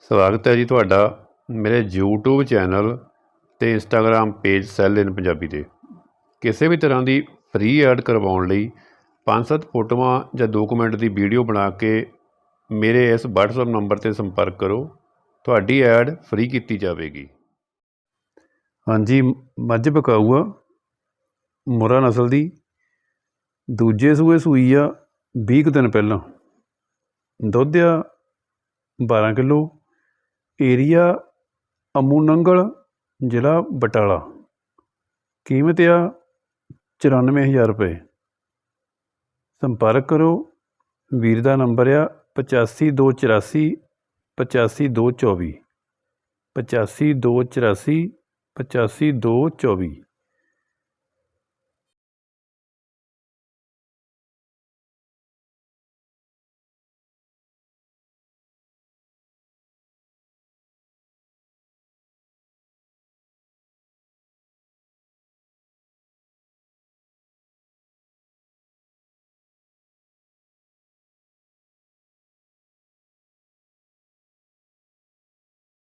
ਸਵਾਗਤ ਹੈ ਜੀ ਤੁਹਾਡਾ ਮੇਰੇ YouTube ਚੈਨਲ ਤੇ Instagram page cell in Punjabi ਦੇ ਕਿਸੇ ਵੀ ਤਰ੍ਹਾਂ ਦੀ ਫ੍ਰੀ ਐਡ ਕਰਵਾਉਣ ਲਈ ਪੰਜ ਸੱਤ ਫੋਟੋਆਂ ਜਾਂ ਦੋ ਕੁ ਦੀ ਵੀਡੀਓ ਬਣਾ ਕੇ ਮੇਰੇ ਇਸ WhatsApp ਨੰਬਰ ਤੇ ਸੰਪਰਕ ਕਰੋ। ਤੁਹਾਡੀ ਐਡ ਫ੍ਰੀ ਕੀਤੀ ਜਾਵੇਗੀ। ਹਾਂਜੀ, ਮੱਝ ਬਕਾਊ ਆ ਮੁਰਾ ਨਸਲ ਦੀ। ਦੂਜੇ ਸੂਏ ਸੂਈ ਆ 20 ਕੁ ਦਿਨ ਪਹਿਲਾਂ। ਦੁੱਧ ਆ 12 ਕਿਲੋ। ਏਰੀਆ ਅਮੂ ਨੰਗਲ ਜ਼ਿਲ੍ਹਾ ਬਟਾਲਾ। ਕੀਮਤ ਆ 94000 ਰੁਪਏ। ਸੰਪਰਕ ਕਰੋ। ਵੀਰ ਦਾ ਨੰਬਰ ਆ ਪਚਾਸੀ ਦੋ ਚੁਰਾਸੀ, ਪਚਾਸੀ ਦੋ ਚੌਵੀ। ਪਚਾਸੀ ਦੋ ਚੁਰਾਸੀ, ਪਚਾਸੀ ਦੋ ਚੌਵੀ।